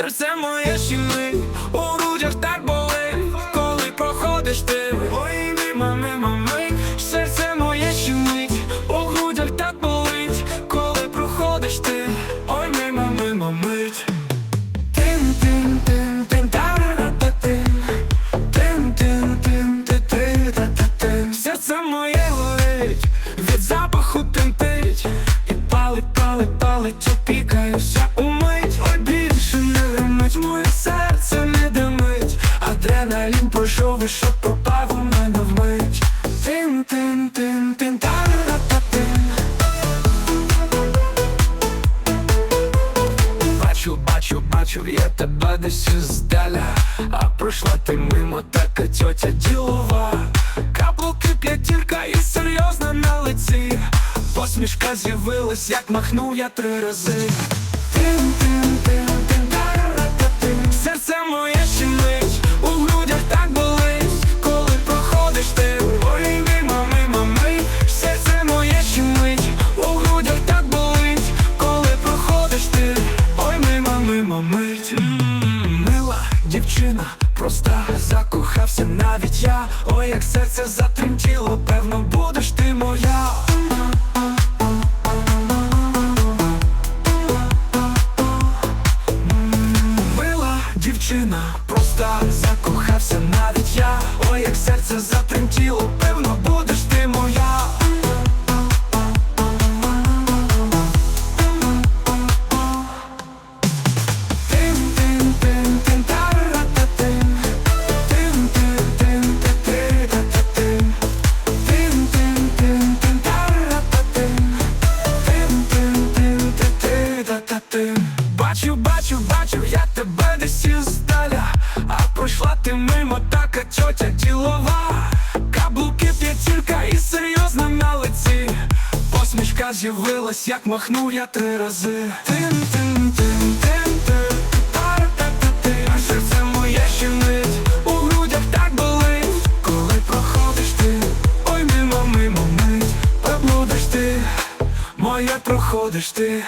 Серце моє щіли, у грудях так болить, коли проходиш ти. Адреналін пройшов і що пропав у мене вмить. Тин, тин, тин, тин, та-ра-та-тин. Бачу, бачу, бачу, я тебе десь здаля А пройшла ти мимо, така тьотя ділова. Каблуки п'ятірка і серйозна на лиці. Посмішка з'явилась, як махнув я три рази. Тин, тин, тин, тин, та-ра-та-тин. Серце моє дівчина, проста закохався навіть я. Ой, як серце затремтіло, певно, будеш ти моя. Мила дівчина, проста закохався навіть я. Ой, як серце затремтіло, Бачу, бачу, бачу, я тебе десь іздаля. А пройшла ти мимо, така тьотя ділова. Каблуки п'ятірка і серйозна на лиці. Посмішка з'явилась, як махнув я три рази. Тин, тин, тин, тин, тин, та-ра-та-та-тин. А серце моє щемить, у грудях так болить. Коли проходиш ти, ой, мимо, мимо мить. Та будеш ти, моє проходиш ти